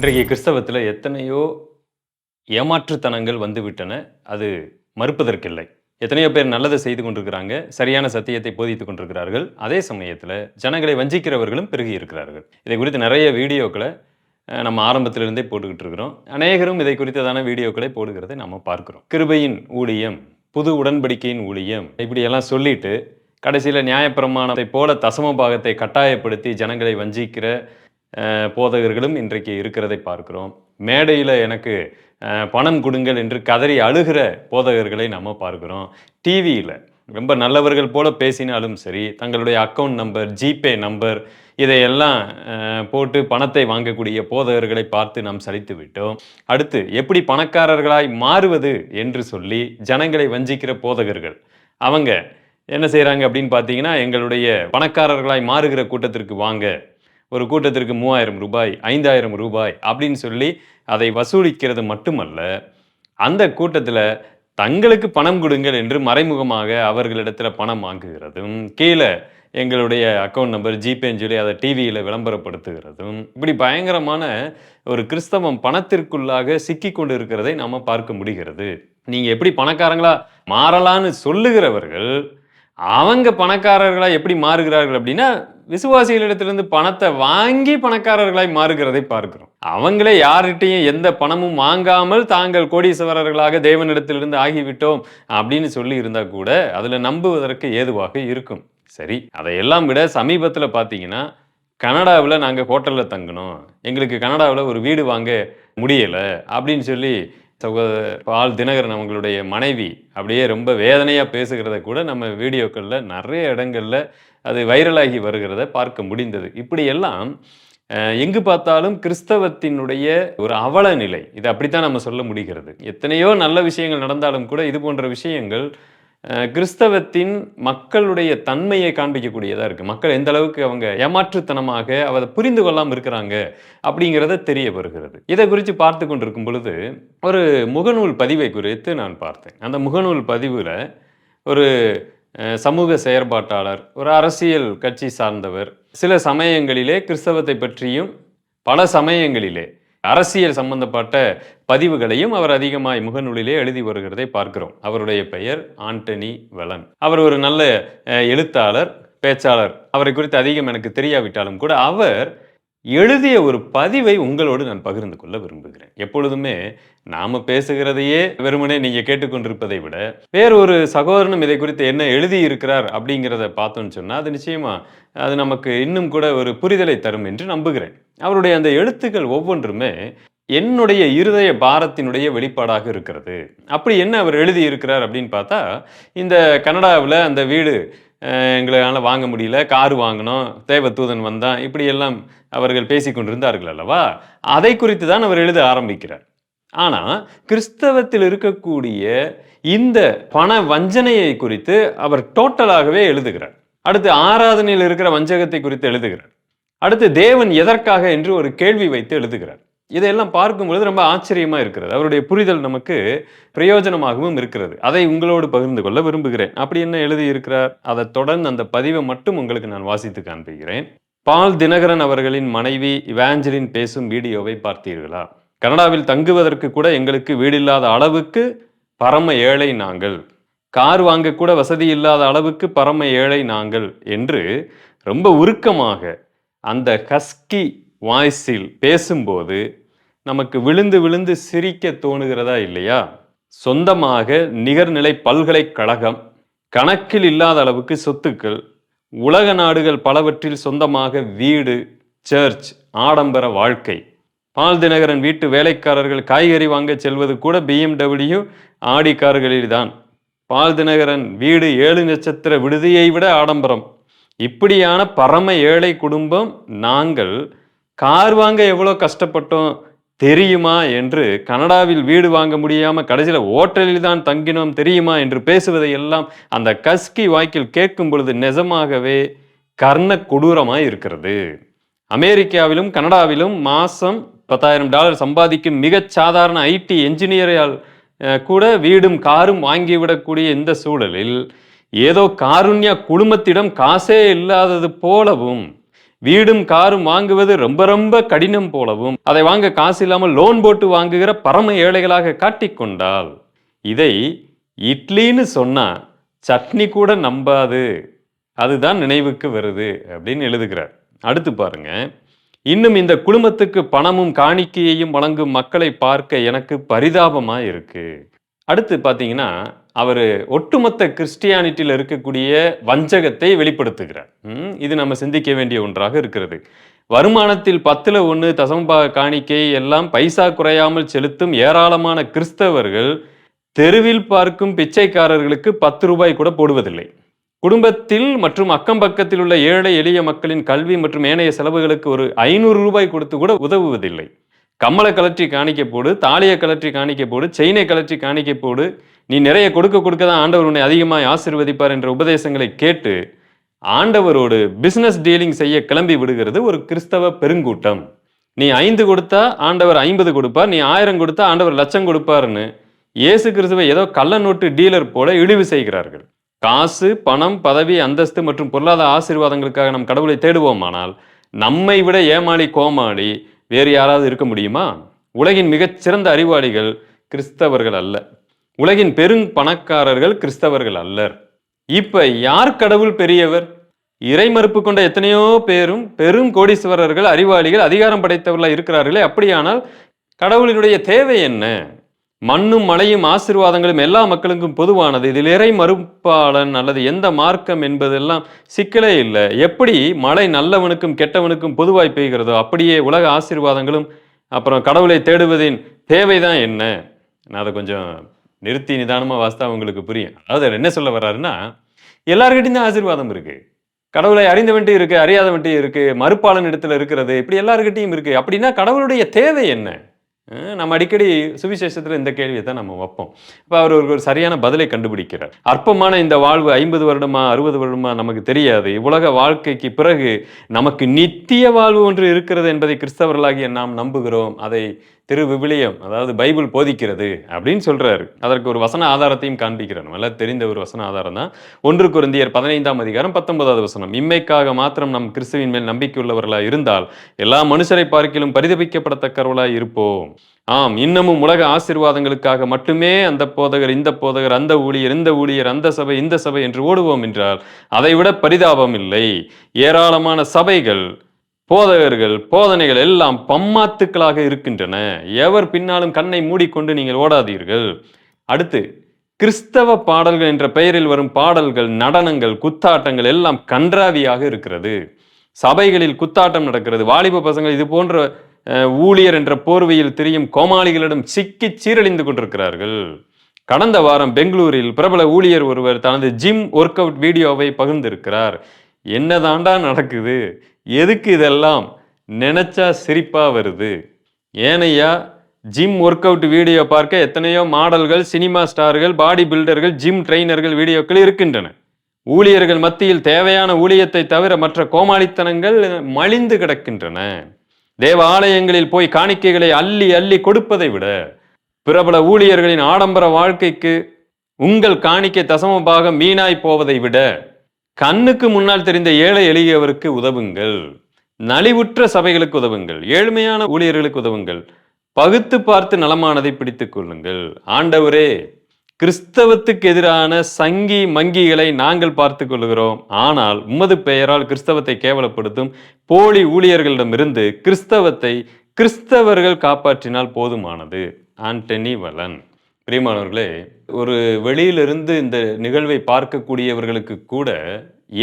இன்றைக்கு கிறிஸ்தவத்தில் எத்தனையோ ஏமாற்றுத்தனங்கள் வந்துவிட்டன அது மறுப்பதற்கில்லை. எத்தனையோ பேர் நல்லதை செய்து கொண்டிருக்கிறாங்க சரியான சத்தியத்தை போதித்துக் கொண்டிருக்கிறார்கள். அதே சமயத்தில் ஜனங்களை வஞ்சிக்கிறவர்களும் பெருகி இருக்கிறார்கள். இதை குறித்து நிறைய வீடியோக்களை நம்ம ஆரம்பத்திலிருந்தே போட்டுக்கிட்டு இருக்கிறோம். அநேகரும் இதை குறித்ததான வீடியோக்களை போடுகிறதை நம்ம பார்க்கிறோம். கிருபையின் ஊழியம் புது உடன்படிக்கையின் ஊழியம் இப்படியெல்லாம் சொல்லிட்டு கடைசியில் நியாயப்பிரமாணத்தை போல தசம பாகத்தை கட்டாயப்படுத்தி ஜனங்களை வஞ்சிக்கிற போதகர்களும் இன்றைக்கு இருக்கிறதை பார்க்கிறோம். மேடையில் எனக்கு பணம் கொடுங்கள் என்று கதறி அழுகிற போதகர்களை நம்ம பார்க்கிறோம். டிவியில் ரொம்ப நல்லவர்கள் போல பேசினாலும் சரி தங்களுடைய அக்கௌண்ட் நம்பர் ஜிபே நம்பர் இதையெல்லாம் போட்டு பணத்தை வாங்கக்கூடிய போதகர்களை பார்த்து நாம் சலித்து விட்டோம். அடுத்து எப்படி பணக்காரர்களாய் மாறுவது என்று சொல்லி ஜனங்களை வஞ்சிக்கிற போதகர்கள். அவங்க என்ன செய்கிறாங்க அப்படின்னு பார்த்தீங்கன்னா எங்களுடைய பணக்காரர்களாய் மாறுகிற கூட்டத்திற்கு வாங்க ஒரு கூட்டத்திற்கு மூவாயிரம் ரூபாய் ஐந்தாயிரம் ரூபாய் அப்படின்னு சொல்லி அதை வசூலிக்கிறது மட்டுமல்ல அந்த கூட்டத்தில் தங்களுக்கு பணம் கொடுங்கள் என்று மறைமுகமாக அவர்களிடத்தில் பணம் வாங்குகிறதும் கீழே எங்களுடைய அக்கௌண்ட் நம்பர் ஜிபேன்னு சொல்லி அதை டிவியில் விளம்பரப்படுத்துகிறதும் இப்படி பயங்கரமான ஒரு கிறிஸ்தவம் பணத்திற்குள்ளாக சிக்கி கொண்டு இருக்கிறதை நாம் பார்க்க முடிகிறது. நீங்கள் எப்படி பணக்காரங்களா மாறலான்னு சொல்லுகிறவர்கள் அவங்க பணக்காரர்களாக எப்படி மாறுகிறார்கள் அப்படின்னா விசுவாசிகளிடத்திலிருந்து பணத்தை வாங்கி பணக்காரர்களாய் மாறுகிறதை பார்க்கிறோம். அவங்களே யார்கிட்டையும் எந்த பணமும் வாங்காமல் தாங்கள் கோடீஸ்வரர்களாக தேவனிடத்திலிருந்து ஆகிவிட்டோம் அப்படின்னு சொல்லி இருந்தா கூட அதுல நம்புவதற்கு ஏதுவாக இருக்கும். சரி அதையெல்லாம் விட சமீபத்தில் பார்த்தீங்கன்னா கனடாவில் நாங்கள் ஹோட்டலில் தங்கினோம். எங்களுக்கு கனடாவில் ஒரு வீடு வாங்க முடியலை அப்படின்னு சொல்லி சகோதர பால் தினகரன் அவங்களுடைய மனைவி அப்படியே ரொம்ப வேதனையாக பேசுகிறத கூட நம்ம வீடியோக்களில் நிறைய இடங்களில் அது வைரலாகி வருகிறத பார்க்க முடிந்தது. இப்படியெல்லாம் எங்கு பார்த்தாலும் கிறிஸ்தவத்தினுடைய ஒரு அவல நிலை. இது அப்படித்தான் நம்ம சொல்ல முடிகிறது. எத்தனையோ நல்ல விஷயங்கள் நடந்தாலும் கூட இது போன்ற விஷயங்கள் கிறிஸ்தவத்தின் மக்களுடைய தன்மையை காண்பிக்கக்கூடியதாக இருக்குது மக்கள் எந்த அளவுக்கு அவங்க ஏமாற்றுத்தனமாக அதை புரிந்து கொள்ளாமல் இருக்கிறாங்க அப்படிங்கிறத தெரிய வருகிறது இதை குறித்து பார்த்து கொண்டிருக்கும் பொழுது ஒரு முகநூல் பதிவை குறித்து நான் பார்த்தேன். அந்த முகநூல் பதிவில் ஒரு சமூக செயற்பாட்டாளர் ஒரு அரசியல் கட்சி சார்ந்தவர் சில சமயங்களிலே கிறிஸ்தவத்தை பற்றியும் பல சமயங்களிலே அரசியல் சம்பந்தப்பட்ட பதிவுகளையும் அவர் அதிகமாய் முகநூலிலே எழுதி வருகிறதை பார்க்கிறோம். அவருடைய பெயர் ஆண்டனி வெலன் அவர் ஒரு நல்ல எழுத்தாளர் பேச்சாளர். அவரை குறித்து அதிகம் எனக்கு தெரியாவிட்டாலும் கூட அவர் எழுதிய ஒரு பதிவை உங்களோடு நான் பகிர்ந்து கொள்ள விரும்புகிறேன். எப்பொழுதுமே நாம பேசுகிறதையே வெறுமனே நீங்க கேட்டுக்கொண்டிருப்பதை விட வேறொரு சகோதரனும் இதை குறித்து என்ன எழுதி இருக்கிறார் அப்படிங்கிறத பார்த்தோம்னு சொன்னா அது நிச்சயமா அது நமக்கு இன்னும் கூட ஒரு புரிதலை தரும் என்று நம்புகிறேன். அவருடைய அந்த எழுத்துக்கள் ஒவ்வொன்றுமே என்னுடைய இருதய பாரத்தினுடைய வெளிப்பாடாக இருக்கிறது. அப்படி என்ன அவர் எழுதியிருக்கிறார் அப்படின்னு பார்த்தா இந்த கனடாவில் அந்த வீடு எங்களால் வாங்க முடியல கார் வாங்கினோம் தேவதூதன் வந்தான் இப்படி எல்லாம் அவர்கள் பேசி கொண்டிருந்தார்கள் அல்லவா அதை குறித்து தான் அவர் எழுத ஆரம்பிக்கிறார். ஆனால் கிறிஸ்தவத்தில் இருக்கக்கூடிய இந்த பண வஞ்சனையை குறித்து அவர் டோட்டலாகவே எழுதுகிறார். அடுத்து ஆராதனையில் இருக்கிற வஞ்சகத்தை குறித்து எழுதுகிறார். அடுத்து தேவன் எதற்காக என்று ஒரு கேள்வி வைத்து எழுதுகிறார். இதையெல்லாம் பார்க்கும் பொழுது ரொம்ப ஆச்சரியமாக இருக்கிறது. அவருடைய புரிதல் நமக்கு பிரயோஜனமாகவும் இருக்கிறது. அதை உங்களோடு பகிர்ந்து கொள்ள விரும்புகிறேன். அப்படி என்ன எழுதி இருக்கிறார் அதை தொடர்ந்து அந்த பதிவை மட்டும் உங்களுக்கு நான் வாசித்து காண்பிக்கிறேன். பால் தினகரன் அவர்களின் மனைவி இவாஞ்சலின் பேசும் வீடியோவை பார்த்தீர்களா? கனடாவில் தங்குவதற்கு கூட எங்களுக்கு வீடில்லாத அளவுக்கு பரம ஏழை நாங்கள். கார் வாங்க கூட வசதி இல்லாத அளவுக்கு பரம ஏழை நாங்கள் என்று ரொம்ப உருக்கமாக அந்த ஹஸ்கி வாய்ஸில் பேசும்போது நமக்கு விழுந்து விழுந்து சிரிக்க தோணுகிறதா இல்லையா? சொந்தமாக நிகர்நிலை பல்கலைக்கழகம் கணக்கில் இல்லாத அளவுக்கு சொத்துக்கள் உலக நாடுகள் பலவற்றில் சொந்தமாக வீடு சர்ச் ஆடம்பர வாழ்க்கை. பால் தினகரன் வீட்டு வேலைக்காரர்கள் காய்கறி வாங்க செல்வது கூட பிஎம்டபிள்யூ ஆடி கார்களில்தான் பால் தினகரன் வீடு ஏழு நட்சத்திர விடுதியை விட ஆடம்பரம். இப்படியான பரம ஏழை குடும்பம் நாங்கள் கார் வாங்க எவ்வளோ கஷ்டப்பட்டோம் தெரியுமா என்று கனடாவில் வீடு வாங்க முடியாமல் கடைசியில் ஓட்டலில் தான் தங்கினோம் தெரியுமா என்று பேசுவதை எல்லாம் அந்த கஸ்கி வாய்க்கில் கேட்கும் பொழுது நிஜமாகவே கர்ண கொடூரமாக இருக்கிறது. அமெரிக்காவிலும் கனடாவிலும் மாதம் பத்தாயிரம் டாலர் சம்பாதிக்கும் மிகச் சாதாரண ஐடி என்ஜினியரால் கூட வீடும் காரும் வாங்கிவிடக்கூடிய இந்த சூழலில் ஏதோ காருண்யா குடும்பத்திடம் காசே இல்லாதது போலவும் வீடும் காரும் வாங்குவது ரொம்ப ரொம்ப கடினம் போலவும் அதை வாங்க காசு இல்லாமல் லோன் போட்டு வாங்குகிற பரம ஏழைகளாக காட்டிக்கொண்டால் இதை இட்லின்னு சொன்னா சட்னி கூட நம்பாது. அதுதான் நினைவுக்கு வருது அப்படின்னு எழுதுகிறார். அடுத்து பாருங்க. இன்னும் இந்த குடும்பத்துக்கு பணமும் காணிக்கையையும் வழங்கும் மக்களை பார்க்க எனக்கு பரிதாபமா இருக்கு. அடுத்து பார்த்தீங்கன்னா அவர் ஒட்டுமொத்த கிறிஸ்டியானிட்டியில் இருக்கக்கூடிய வஞ்சகத்தை வெளிப்படுத்துகிறார். இது நம்ம சிந்திக்க வேண்டிய ஒன்றாக இருக்கிறது. வருமானத்தில் பத்தில் ஒன்று தசமபாக காணிக்கை எல்லாம் பைசா குறையாமல் செலுத்தும் ஏராளமான கிறிஸ்தவர்கள் தெருவில் பார்க்கும் பிச்சைக்காரர்களுக்கு பத்து ரூபாய் கூட போடுவதில்லை. குடும்பத்தில் மற்றும் அக்கம் பக்கத்தில் உள்ள ஏழை எளிய மக்களின் கல்வி மற்றும் ஏனைய செலவுகளுக்கு ஒரு ஐநூறு ரூபாய் கொடுத்து கூட உதவுவதில்லை. கம்மலை கலற்றி காணிக்க போடு தாலியை கலற்றி காணிக்க போடு செயினை கலற்றி காணிக்க போடு. நீ நிறைய கொடுக்க கொடுக்க தான் ஆண்டவர் உன்னை அதிகமாக ஆசீர்வதிப்பார் என்ற உபதேசங்களை கேட்டு ஆண்டவரோடு பிஸ்னஸ் டீலிங் செய்ய கிளம்பி விடுகிறது ஒரு கிறிஸ்தவ பெருங்கூட்டம். நீ ஐந்து கொடுத்தா ஆண்டவர் ஐம்பது கொடுப்பார் நீ ஆயிரம் கொடுத்தா ஆண்டவர் லட்சம் கொடுப்பாருன்னு இயேசு கிறிஸ்துவை ஏதோ கள்ள நோட்டு டீலர் போல இழிவு செய்கிறார்கள். காசு பணம் பதவி அந்தஸ்து மற்றும் பொருளாதார ஆசீர்வாதங்களுக்காக நம் கடவுளை தேடுவோமானால் நம்மை விட ஏமாளி கோமாளி வேறு யாராவது இருக்க முடியுமா? உலகின் மிகச்சிறந்த அறிவாளிகள் கிறிஸ்தவர்கள் அல்ல. உலகின் பெரும் பணக்காரர்கள் கிறிஸ்தவர்கள் அல்லர். இப்ப யார் கடவுள் பெரியவர்? இறை மறுப்பு கொண்ட எத்தனையோ பேரும் பெரும் கோடீஸ்வரர்கள் அறிவாளிகள் அதிகாரம் படைத்தவர்களாக இருக்கிறார்களே அப்படியானால் கடவுளினுடைய தேவை என்ன? மண்ணும் மழையும் ஆசீர்வாதங்களும் எல்லா மக்களுக்கும் பொதுவானது. இதில் இறை மறுப்பாளன் அல்லது எந்த மார்க்கம் என்பதெல்லாம் சிக்கலே இல்லை. எப்படி மழை நல்லவனுக்கும் கெட்டவனுக்கும் பொதுவாய் பெய்கிறதோ அப்படியே உலக ஆசீர்வாதங்களும் அப்புறம் கடவுளை தேடுவதின் தேவைதான் என்ன? நான் அதை கொஞ்சம் நிறுத்தி நிதானமாக வாஸ்தா உங்களுக்கு புரியும். அதாவது என்ன சொல்ல வர்றாருன்னா எல்லாருக்கிட்டையும் தான் ஆசீர்வாதம் இருக்கு. கடவுளை அறிந்தவன்ட்டு இருக்கு அறியாதவன்ட்டு இருக்கு மறுப்பாளன் இடத்துல இருக்கிறது இப்படி எல்லாருக்கிட்டையும் இருக்கு. அப்படின்னா கடவுளுடைய தேவை என்ன? நம்ம அடிக்கடி சுவிசேஷத்துல இந்த கேள்வியை தான் நம்ம வைப்போம். இப்போ அவர் ஒரு சரியான பதிலை கண்டுபிடிக்கிறார். அற்பமான இந்த வாழ்வு ஐம்பது வருடமா அறுபது வருடமா நமக்கு தெரியாது. உலக வாழ்க்கைக்கு பிறகு நமக்கு நித்திய வாழ்வு ஒன்று இருக்கிறது என்பதை கிறிஸ்தவர்களாகிய நாம் நம்புகிறோம். அதை திரு விவிலியம் அதாவது பைபிள் போதிக்கிறது அப்படின்னு சொல்றாரு. அதற்கு ஒரு வசன ஆதாரத்தையும் காண்பிக்கிறார். நல்லா தெரிந்த ஒரு வசன ஆதாரம் தான். ஒன்று குருந்தியர் பதினைந்தாம் அதிகாரம் பத்தொன்பதாவது வசனம். இம்மைக்காக மாத்திரம் நம் கிறிஸ்துவின் மேல் நம்பிக்கை உள்ளவர்களாய் இருந்தால் எல்லா மனுஷரை பார்க்கிலும் பரிதபிக்கப்படத்தக்கவர்களாக இருப்போம். ஆம் இன்னமும் உலக ஆசீர்வாதங்களுக்காக மட்டுமே அந்த போதகர் இந்த போதகர் அந்த ஊழியர் இந்த ஊழியர் அந்த சபை இந்த சபை என்று ஓடுவோம் என்றால் அதைவிட பரிதாபம் இல்லை. ஏராளமான சபைகள் போதகர்கள் போதனைகள் எல்லாம் பம்மாத்துக்களாக இருக்கின்றன. எவர் பின்னாலும் கண்ணை மூடிக்கொண்டு நீங்கள் ஓடாதீர்கள். அடுத்து கிறிஸ்தவ பாடல்கள் என்ற பெயரில் வரும் பாடல்கள் நடனங்கள் குத்தாட்டங்கள் எல்லாம் கன்றாவியாக இருக்கிறது. சபைகளில் குத்தாட்டம் நடக்கிறது. வாலிப பசங்கள் இது போன்ற ஊழியர் என்ற போர்வையில் திரியும் கோமாளிகளிடம் சிக்கி சீரழிந்து கொண்டிருக்கிறார்கள். கடந்த வாரம் பெங்களூரில் பிரபல ஊழியர் ஒருவர் தனது ஜிம் ஒர்க் அவுட் வீடியோவை பகிர்ந்திருக்கிறார். என்னதாண்டா நடக்குது? எதுக்கு இதெல்லாம்? நினைச்சா சிரிப்பா வருது. ஏனையா ஜிம் ஒர்க் அவுட் வீடியோ பார்க்க எத்தனையோ மாடல்கள் சினிமா ஸ்டார்கள் பாடி பில்டர்கள் ஜிம் ட்ரெயினர்கள் வீடியோக்கள் இருக்கின்றன. ஊழியர்கள் மத்தியில் தேவையான ஊழியத்தை தவிர மற்ற கோமாளித்தனங்கள் மலிந்து கிடக்கின்றன. தேவ ஆலயங்களில் போய் காணிக்கைகளை அள்ளி அள்ளி கொடுப்பதை விட பிரபல ஊழியர்களின் ஆடம்பர வாழ்க்கைக்கு உங்கள் காணிக்கை தசம பாகம் வீணாய் போவதை விட கண்ணுக்கு முன்னால் தெரிந்த ஏழை எளியவருக்கு உதவுங்கள். நலிவுற்ற சபைகளுக்கு உதவுங்கள். ஏழ்மையான ஊழியர்களுக்கு உதவுங்கள். பகுத்து பார்த்து நலமானதை பிடித்துக் கொள்ளுங்கள். ஆண்டவரே கிறிஸ்தவத்துக்கு எதிரான சங்கி மங்கிகளை நாங்கள் பார்த்து கொள்கிறோம். ஆனால் உமது பெயரால் கிறிஸ்தவத்தை கேவலப்படுத்தும் போலி ஊழியர்களிடமிருந்து கிறிஸ்தவத்தை கிறிஸ்தவர்கள் காப்பாற்றினால் போதுமானது. ஆண்டனி வலன். பிரியமானவர்களே ஒரு வெளியிலிருந்து இந்த நிகழ்வை பார்க்கக்கூடியவர்களுக்கு கூட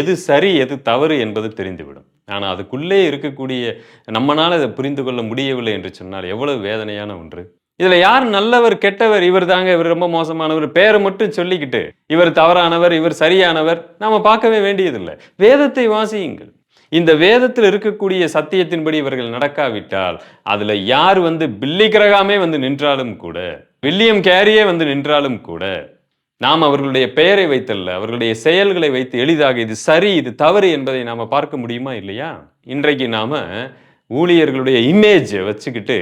எது சரி எது தவறு என்பது தெரிந்துவிடும். ஆனால் அதுக்குள்ளே இருக்கக்கூடிய நம்மளால் அதை புரிந்து கொள்ள முடியவில்லை என்று சொன்னால் எவ்வளவு வேதனையான ஒன்று. இதுல யார் நல்லவர் கெட்டவர் இவர் தாங்க இவர் ரொம்ப மோசமானவர். பேரை மட்டும் சொல்லிக்கிட்டு இவர் தவறானவர் இவர் சரியானவர் நாம பார்க்கவே வேண்டியதில்லை. வேதத்தை வாசியுங்கள். இந்த வேதத்தில் இருக்கக்கூடிய சத்தியத்தின்படி இவர்கள் நடக்காவிட்டால் அதுல யார் வந்து பில்லி கிரகாமே வந்து நின்றாலும் கூட வில்லியம் கேரியே வந்து நின்றாலும் கூட நாம் அவர்களுடைய பெயரை வைத்தல்ல அவர்களுடைய செயல்களை வைத்து எளிதாக இது சரி இது தவறு என்பதை நாம பார்க்க முடியுமா இல்லையா? இன்றைக்கு நாம ஊழியர்களுடைய இமேஜை வச்சுக்கிட்டு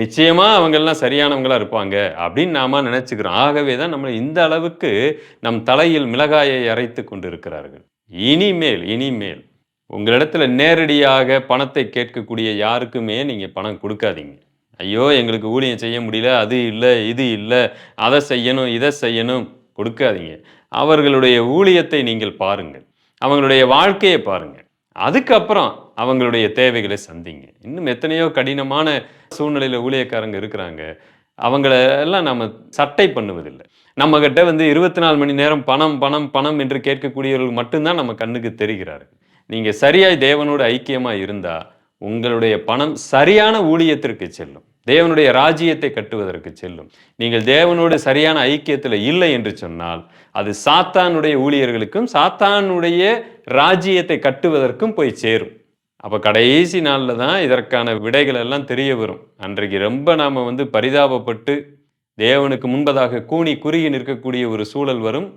நிச்சயமாக அவங்கெல்லாம் சரியானவங்களாக இருப்பாங்க அப்படின்னு நாம நினச்சிக்கிறோம். ஆகவே தான் நம்மளை இந்த அளவுக்கு நம் தலையில் மிளகாயை அரைத்து கொண்டு இருக்கிறார்கள் இனிமேல் இனிமேல் உங்களிடத்துல நேரடியாக பணத்தை கேட்கக்கூடிய யாருக்குமே நீங்கள் பணம் கொடுக்காதீங்க. ஐயோ எங்களுக்கு ஊழியம் செய்ய முடியல அது இல்லை இது இல்லை அதை செய்யணும் இதை செய்யணும் கொடுக்காதீங்க. அவர்களுடைய ஊழியத்தை நீங்கள் பாருங்கள். அவங்களுடைய வாழ்க்கையை பாருங்க அதுக்கப்புறம் அவங்களுடைய தேவைகளை சந்திங்க. இன்னும் எத்தனையோ கடினமான சூழ்நிலையில் ஊழியக்காரங்க இருக்கிறாங்க. அவங்கள எல்லாம் நம்ம சட்டை பண்ணுவதில்லை. நம்மக்கிட்ட வந்து இருபத்தி நாலு மணி நேரம் பணம் பணம் பணம் என்று கேட்கக்கூடியவர்கள் மட்டும்தான் நம்ம கண்ணுக்கு தெரிகிறார்கள். நீங்கள் சரியாய் தேவனோடு ஐக்கியமாக இருந்தால் உங்களுடைய பணம் சரியான ஊழியத்திற்கு செல்லும். தேவனுடைய ராஜ்யத்தை கட்டுவதற்கு செல்லும். நீங்கள் தேவனோடு சரியான ஐக்கியத்தில் இல்லை என்று சொன்னால் அது சாத்தானுடைய ஊழியர்களுக்கும் சாத்தானுடைய ராஜ்யத்தை கட்டுவதற்கும் போய் சேரும். அப்போ கடைசி நாளில் தான் இதற்கான விடைகள் எல்லாம் தெரிய வரும். அன்றைக்கு ரொம்ப நாம் வந்து பரிதாபப்பட்டு தேவனுக்கு முன்பதாக கூனி குறுகி நிற்கக்கூடிய ஒரு சூழல் வரும்.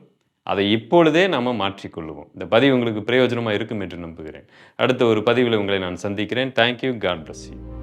அதை இப்பொழுதே நாம் மாற்றிக்கொள்ளுவோம். இந்த பதிவு உங்களுக்கு பிரயோஜனமாக இருக்கும் என்று நம்புகிறேன். அடுத்த ஒரு பதிவில் உங்களை நான் சந்திக்கிறேன். Thank you God bless you